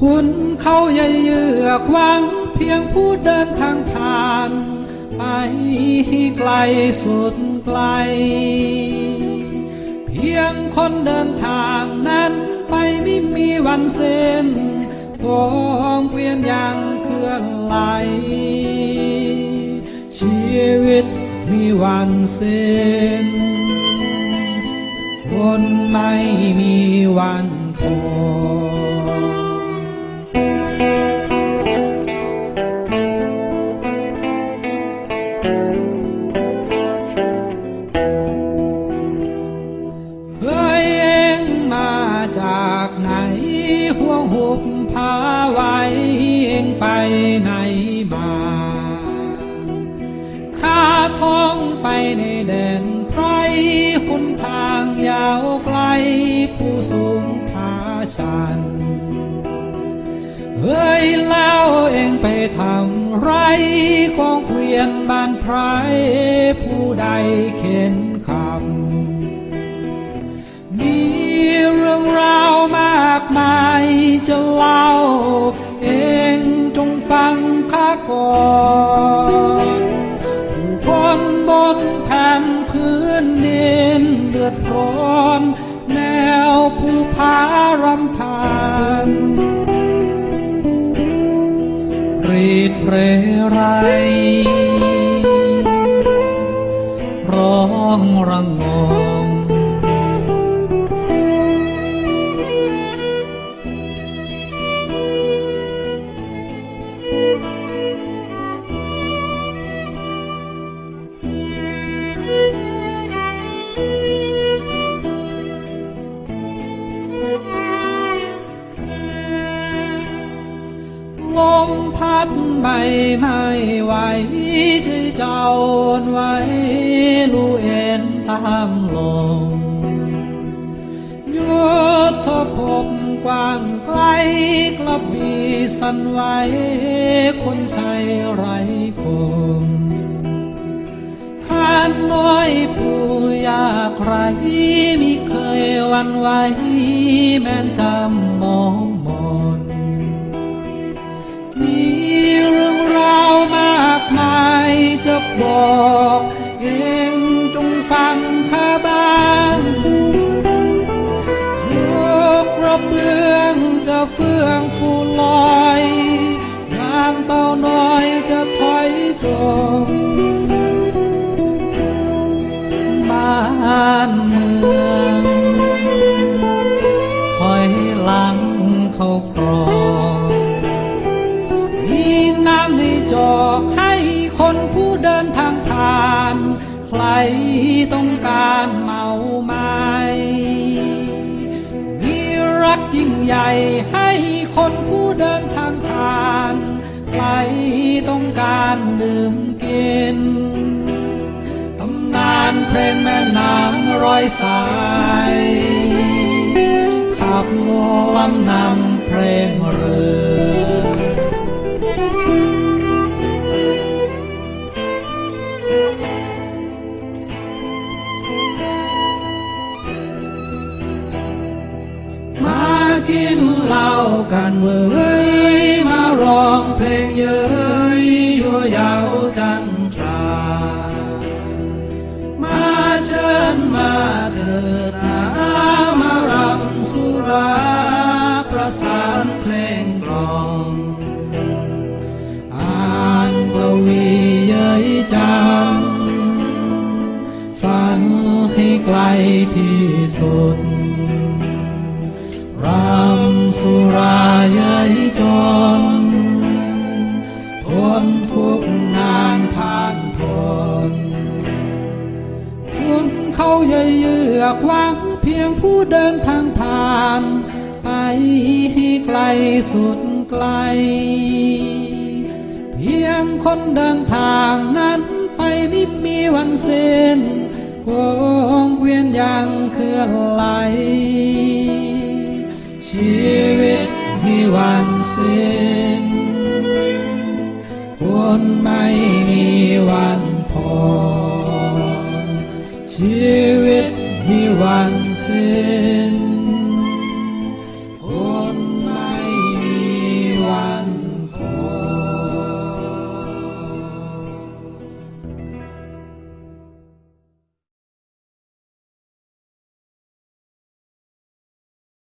คุณเขาใหญ่เยือกหวัง เพียงผู้เดินทางผ่าน ไปไกลสุดไกล เพียงคนเดินทางนั้น ไปไม่มีวันเส้นวงเวียนอย่างเคลื่อนไหล ชีวิตมีวันเส้น คนไม่มีวันพอ ดนไพรหนทางยาวไกล ผู้สูงผาชันเฮ้ยแล้วเองไปทำไรของเกวียนบ้านไพรผู้ใดเข็นคำมีเรื่องราวมากมายเล่า ร แนวภูผารำพันรีดเรไร ร้องรังม ลมพัดใบไม่ไหวใจเจ้าอ่อนไหวลูเอ็นตามลมยุทธภพกว้างไกลกลับบีสั่นไหวคนใช้ไรคมข้านน้อยผู้ยากไรมิเคยวันไหวแม้นจำมองายจะบอกเองจงฟังข้าบ้างยกกระเบื้องจะเฟื่องฟูลอย งานเต่าน้อยจะถอยจม ต้องการเมาไม้มีรักยิ่งใหญ่ให้คนผู้เดินทางผ่านใครต้องการดื่มกินตำนานเพลงแม่น้ำร้อยสายขับลำนำเพลงเรือ ล้ากันเว้ยมาร้องเพลงเย้ยยั่วยาวจันทรา มาเชิญมาเถิดนามารำสุราประสานเพลงกลองอ่านกวีเย้ยจังฝันให้ไกลที่สุด รำสุราย้ยจนทนทุกงานผ่านทน คุณเขาเยเยือกหวังเพียงผู้เดินทางผ่าน ไปให้ไกลสุดไกล เพียงคนเดินทางนั้นไปไม่มีวันสิ้นกงเวียนย่างเคลื่อนไหล ชีวิตมีวันสิ้นคนไม่มีวันพอ ชีวิตมีวันสิ้น